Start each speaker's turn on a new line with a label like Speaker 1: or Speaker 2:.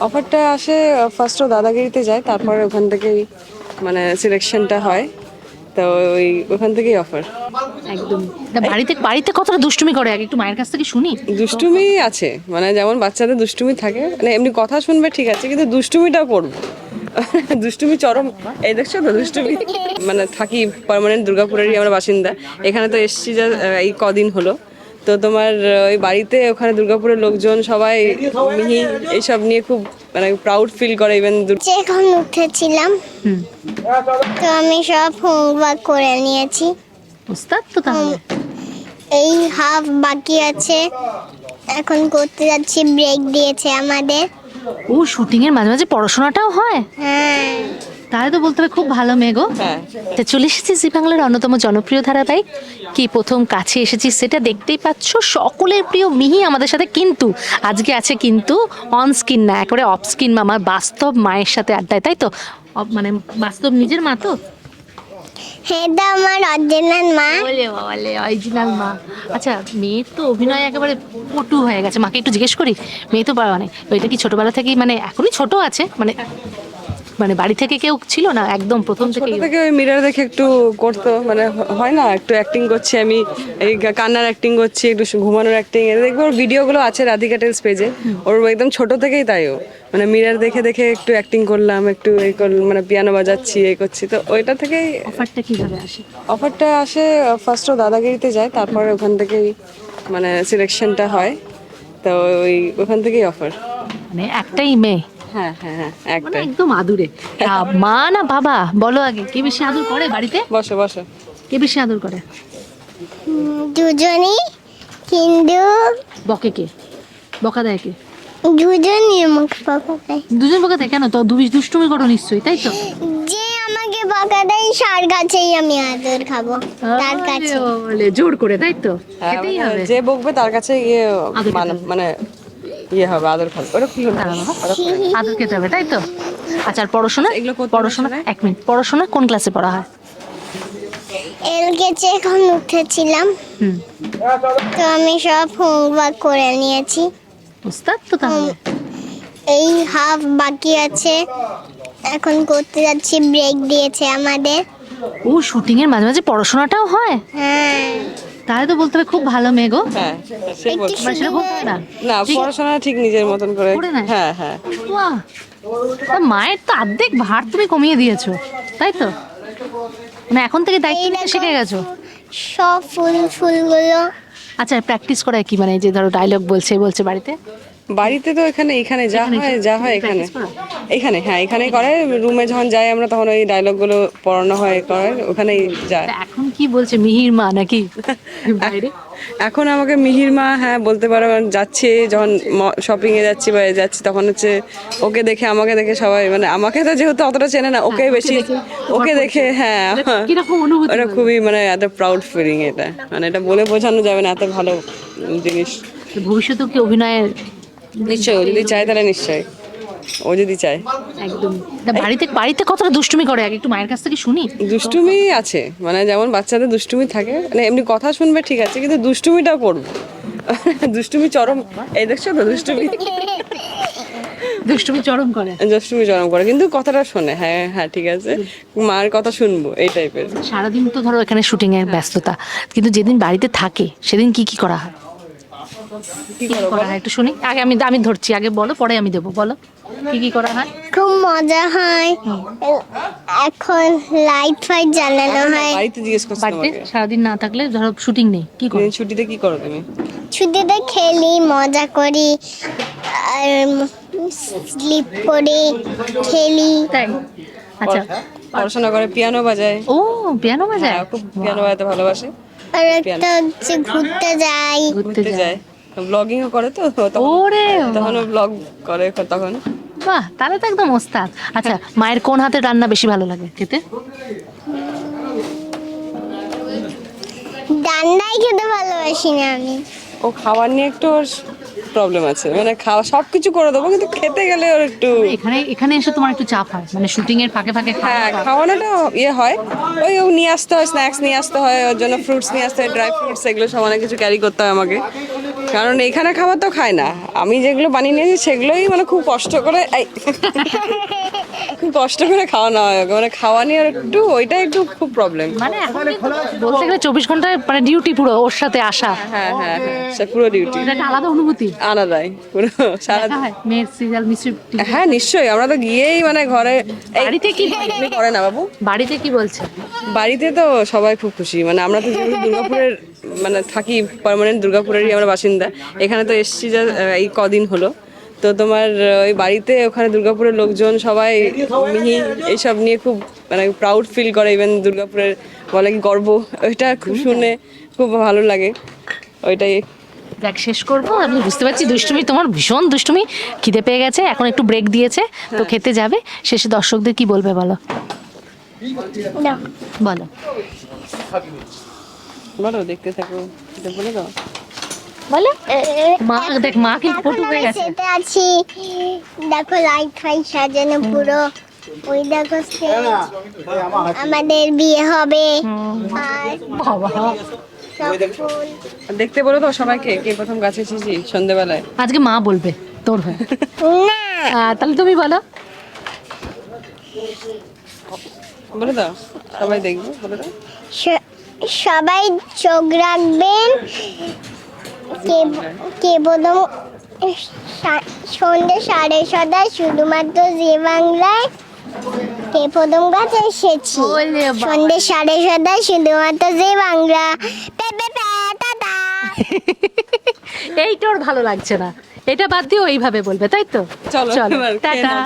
Speaker 1: অফারটা আসে ফার্স্টও দাদাগিরিতে যায় তারপরে ওখান থেকেই মানে সিলেকশনটা হয়। তো ওই ওখান থেকেই অফার
Speaker 2: একদম। বাড়িতে বাড়িতে কতটা দুষ্টুমি করে? আগে একটু মায়ের কাছ থেকে শুনি।
Speaker 1: দুষ্টুমি আছে মানে যেমন বাচ্চাদের দুষ্টুমি থাকে মানে এমনি কথা শুনবে ঠিক আছে কিন্তু দুষ্টুমিটাও করব। দুষ্টুমি চরম এই দেখছ তো দুষ্টুমি? মানে থাকি পার্মানেন্ট দুর্গাপুরেরই আমরা বাসিন্দা। এখানে তো এসছি যা এই কদিন হলো। তো তোমার ওই বাড়িতে ওখানে দুর্গাপুরের লোকজন সবাই মিহি এইসব নিয়ে খুব মানে প্রাউড ফিল করে ইভেন
Speaker 3: যখন উঠেছিলাম তো আমি সব হোমওয়ার্ক করে নিয়েছি।
Speaker 2: ওস্তাদ তো তাহলে।
Speaker 3: এই হাফ বাকি আছে। এখন করতে যাচ্ছি ব্রেক দিয়েছে আমাদের।
Speaker 2: ও শুটিং এর মাঝে মাঝে পড়াশোনাটাও হয়?
Speaker 3: হ্যাঁ।
Speaker 2: তাহলে তো বলতে হবে খুব ভালো মেয়ে গো।
Speaker 1: হ্যাঁ।
Speaker 2: তা চলে এসেছি জি বাংলার অন্যতম জনপ্রিয় ধারাবাহিক। কি প্রথম কাছে এসেছি সেটা দেখতেই পাচ্ছ সকলের প্রিয় মিহি আমাদের সাথে কিন্তু আজকে আছে কিন্তু অন স্কিন না একেবারে অফ স্কিন মামার বাস্তব মায়ের সাথে আড্ডায় তাই তো? মানে বাস্তব নিজের মা তো?
Speaker 3: এটা আমার অরিজিনাল মা।
Speaker 2: বলে বলে অরিজিনাল মা। আচ্ছা মেয়ের তো অভিনয় একেবারে পটু হয়ে গেছে মাকে একটু জিজ্ঞেস করি? মেয়ে তো মানে ওইটা কি ছোটবেলা থেকেই মানে এখনই ছোট আছে? মানে মানে বাড়ি থেকে কেউ ছিল না একদম প্রথম থেকে
Speaker 1: ছোট থেকে ওই মিরার দেখে একটু করতো মানে হয় না একটু অ্যাক্টিং করছি আমি এই কান্নার অ্যাক্টিং করছি একটু ঘুমানোর অ্যাক্টিং দেখব ওর ভিডিওগুলো আছে রাধিকা টেলস পেজে ওর একদম ছোট থেকেই তাই ও। মানে মিরার দেখে দেখে একটু অ্যাক্টিং করলাম একটু এই করলাম মানে পিয়ানো বাজাচ্ছি এই করছি তো ওইটা থেকেই
Speaker 2: অফারটা কীভাবে আসে?
Speaker 1: অফারটা আসে ফার্স্ট ও দাদাগিরিতে যায় তারপরে ওখান থেকেই মানে সিলেকশনটা হয় তো ওই ওখান থেকেই অফার
Speaker 2: মানে একটাই মেয়ে।
Speaker 1: হ্যাঁ হ্যাঁ হ্যাঁ
Speaker 2: মানে একদম আদুরে। মা না বাবা? বলো আগে কে বেশি আদর করে বাড়িতে?
Speaker 1: বসো বসো।
Speaker 2: কে বেশি আদর করে?
Speaker 3: দুজনই কিন্তু
Speaker 2: বকে কে? বকা দেয় কে?
Speaker 3: দুজনই আমাকে বকা দেয়।
Speaker 2: দুজন বকা দেয়? কেন? তো দুই দুষ্টুমি করো নিশ্চয়ই তাই তো?
Speaker 3: যে আমাকে বকা দেয় সার কাছেই আমি আদর খাব তার কাছে।
Speaker 2: বলে, জোর করে তাই তো?
Speaker 1: হ্যাঁ,
Speaker 2: খেতেই
Speaker 1: মানে
Speaker 2: হবে।
Speaker 1: যে বকবে তার কাছে গিয়ে মানে- মানে ইয়ে হবে আদর খাবে। ওটা কি হলো?
Speaker 2: আদর খেতে হবে তাই তো? আচ্ছা আর পড়াশোনা?
Speaker 1: এগুলো
Speaker 2: পড়াশোনা এক মিনিট। পড়াশোনা কোন ক্লাসে পড়া হয়?
Speaker 3: এল গেছে এখন উঠেছিলাম। তো আমি সব হোমওয়ার্ক করে নিয়েছি।
Speaker 2: ওস্তাদ তো তাহলে।
Speaker 3: এই হাফ বাকি আছে। এখন করতে যাচ্ছি ব্রেক দিয়েছে আমাদের।
Speaker 2: ও শুটিং এর মাঝে মাঝে পড়াশোনাটাও হয়?
Speaker 3: হ্যাঁ।
Speaker 2: তাহলে তো বলতে হবে খুব ভালো মেয়ে গো।
Speaker 1: হ্যাঁ সে
Speaker 2: মানে সেটা বলতে না?
Speaker 1: না পড়াশোনা ঠিক নিজের মতন করে।
Speaker 2: করে
Speaker 1: হ্যাঁ হ্যাঁ।
Speaker 2: বাহ মায়ের তো অর্ধেক ভার তুমি কমিয়ে দিয়েছ তাই তো? মানে এখন থেকে দায়িত্ব নিতে শিখে গেছো।
Speaker 3: সব ফুল ফুলগুলো।
Speaker 2: আচ্ছা প্র্যাকটিস করায় কি? মানে যে ধরো ডায়লগ বলছে বলছে বাড়িতে।
Speaker 1: বাড়িতে তো এখানে এখানে যা হয় যা হয় এখানে। এখানে হ্যাঁ এখানেই করে। রুমে যখন যাই আমরা তখন ওই ডায়লগগুলো পড়ানো হয় করে ওখানেই যায়।
Speaker 2: এখন কি বলছে মিহির মা নাকি? বাইরে?
Speaker 1: এখন আমাকে মিহির মা হ্যাঁ বলতে পারো কারণ যাচ্ছে যখন শপিং এ যাচ্ছি বা যাচ্ছি তখন হচ্ছে ওকে দেখে আমাকে দেখে সবাই মানে আমাকে তো যেহেতু অতটা চেনে না ওকে বেশি ওকে দেখে হ্যাঁ এটা খুবই মানে এত প্রাউড ফিলিং এটা। মানে এটা বলে বোঝানো যাবে না এত ভালো জিনিস।
Speaker 2: ভবিষ্যতেও কি অভিনয়ের
Speaker 1: নিশ্চয়ই যদি চায় তাহলে নিশ্চয়ই। ও যদি চায়।
Speaker 2: একদম। বাড়িতে বাড়িতে কতটা দুষ্টুমি করে আগে একটু মায়ের কাছ থেকে শুনি।
Speaker 1: দুষ্টুমি আছে মানে যেমন বাচ্চাদের দুষ্টুমি থাকে মানে এমনি কথা শুনবে ঠিক আছে কিন্তু করব। দুষ্টুমি চরম এই দেখছ তো দুষ্টুমি।
Speaker 2: দুষ্টুমি চরম করে।
Speaker 1: দুষ্টুমি চরম করে কিন্তু কথাটা শোনে হ্যাঁ হ্যাঁ ঠিক আছে। মার কথা শুনব এই টাইপের
Speaker 2: সারাদিন তো ধরো এখানে শুটিং এর ব্যস্ততা কিন্তু যেদিন বাড়িতে থাকে সেদিন কি কি করা হয়?
Speaker 1: কি
Speaker 2: কি কি করা হয় একটু শুনি। আগে আমি আমি ধরছি আগে বলো পরে আমি দেবো বলো। কি কি করা হয়?
Speaker 3: খুব মজা হয়। এখন লাইট ফাইট জ্বালানো হয়।
Speaker 1: বাড়িতে জিজ্ঞেস করছ
Speaker 2: বাড়িতে? সারাদিন না থাকলে ধরো শুটিং নেই কি করো?
Speaker 1: ছুটিতে কি করো তুমি?
Speaker 3: ছুটিতে খেলি মজা করি আর স্লিপ করি খেলি।
Speaker 2: তাই? আচ্ছা।
Speaker 1: পড়াশোনা করে পিয়ানো বাজায়।
Speaker 2: ও পিয়ানো বাজায়?
Speaker 1: হ্যাঁ খুব পিয়ানো বাজাতে ভালোবাসে।
Speaker 3: আর একটা হচ্ছে ঘুরতে যাই।
Speaker 2: ঘুরতে যায়
Speaker 1: ব্লগিংও করে তো
Speaker 2: ওরে
Speaker 1: তখন ব্লগ করে তখন।
Speaker 2: বাহ তাহলে তো একদম ওস্তাদ। আচ্ছা মায়ের কোন হাতের রান্না বেশি ভালো লাগে খেতে?
Speaker 3: ডান্ডাই খেতে ভালোবাসি না আমি।
Speaker 1: ও খাবার নিয়ে একটু ওর প্রবলেম আছে। মানে খাওয়া সব কিছু করে দেবো কিন্তু খেতে গেলে ওর একটু
Speaker 2: এখানে এখানে এসে তোমার একটু চাপ হয়। মানে শুটিং এর ফাঁকে ফাঁকে
Speaker 1: হ্যাঁ। খাওয়ানোটা ইয়ে হয়। ওই ও নিয়ে আসতে হয় স্ন্যাক্স নিয়ে আসতে হয় ওর জন্য ফ্রুটস নিয়ে আসতে হয় ড্রাই ফ্রুটস এগুলো সব অনেক কিছু ক্যারি করতে হয় আমাকে। কারণ এখানে খাবার তো খায় না। আমি যেগুলো বানিয়ে নিয়েছি, সেগুলোই মানে খুব কষ্ট করে কষ্ট করে খাওয়ানো হয়। মানে খাওয়া নিয়ে একটু ওইটা একটু খুব প্রবলেম
Speaker 2: মানে এখন বলতে গেলে চব্বিশ ঘন্টায় মানে ডিউটি পুরো ওর সাথে আসা।
Speaker 1: হ্যাঁ হ্যাঁ হ্যাঁ পুরো ডিউটি
Speaker 2: এটা আলাদা অনুভূতি।
Speaker 1: আলাদাই পুরো সারা
Speaker 2: হয় মেয়ের সিরিয়াল
Speaker 1: হ্যাঁ নিশ্চয়ই আমরা তো গিয়েই মানে ঘরে
Speaker 2: বাড়িতে কি
Speaker 1: করে না বাবু?
Speaker 2: বাড়িতে কি বলছে?
Speaker 1: বাড়িতে তো সবাই খুব খুশি মানে আমরা তো দুর্গাপুরের মানে থাকি পার্মানেন্ট দুর্গাপুরেরই আমরা বাসিন্দা এখানে তো এসছি যা এই কদিন হলো। তো তোমার ওই বাড়িতে ওখানে দুর্গাপুরের লোকজন সবাই মিহি এইসব নিয়ে খুব মানে প্রাউড ফিল করে ইভেন দুর্গাপুরের বলে কি গর্ব ওইটা খুব শুনে খুব ভালো লাগে ওইটাই।
Speaker 2: দেখ শেষ করব আমি বুঝতে পারছি দুষ্টুমি তোমার ভীষণ দুষ্টুমি খিদে পেয়ে গেছে এখন একটু ব্রেক দিয়েছে তো খেতে যাবে শেষে দর্শকদের কি বলবে বলো। বলো।
Speaker 1: বলো দেখতে থাকো এটা বলে দাও।
Speaker 2: বলো। মা দেখ মা কিন্তু পটু হয়ে গেছে।
Speaker 3: সেটে আছি। দেখো লাইট ফাইট সাজানো পুরো। ওই দেখো আমাদের বিয়ে হবে। আর
Speaker 2: বাবা।
Speaker 1: দেখতে বলো তো সবাইকে কে প্রথম গাছে এসেছি সন্ধেবেলায়।
Speaker 2: আজকে মা বলবে তোর হয়ে।
Speaker 3: না।
Speaker 2: তাহলে তুমি বলো।
Speaker 1: বলে দাও সবাই দেখবে বলে দাও
Speaker 3: সবাই চোখ রাখবেন। কে কে প্রথম সন্ধ্যে সাড়ে ছটায় শুধুমাত্র জি বাংলায় কে প্রথম কাছে এসেছি সন্ধ্যে সাড়ে ছটায় শুধুমাত্র জি বাংলা। পে পে পে, টাটা।
Speaker 2: এইটা ওর ভালো লাগছে না। এটা বাদ দিও এইভাবে বলবে তাই তো?
Speaker 1: চলো,
Speaker 2: টাটা।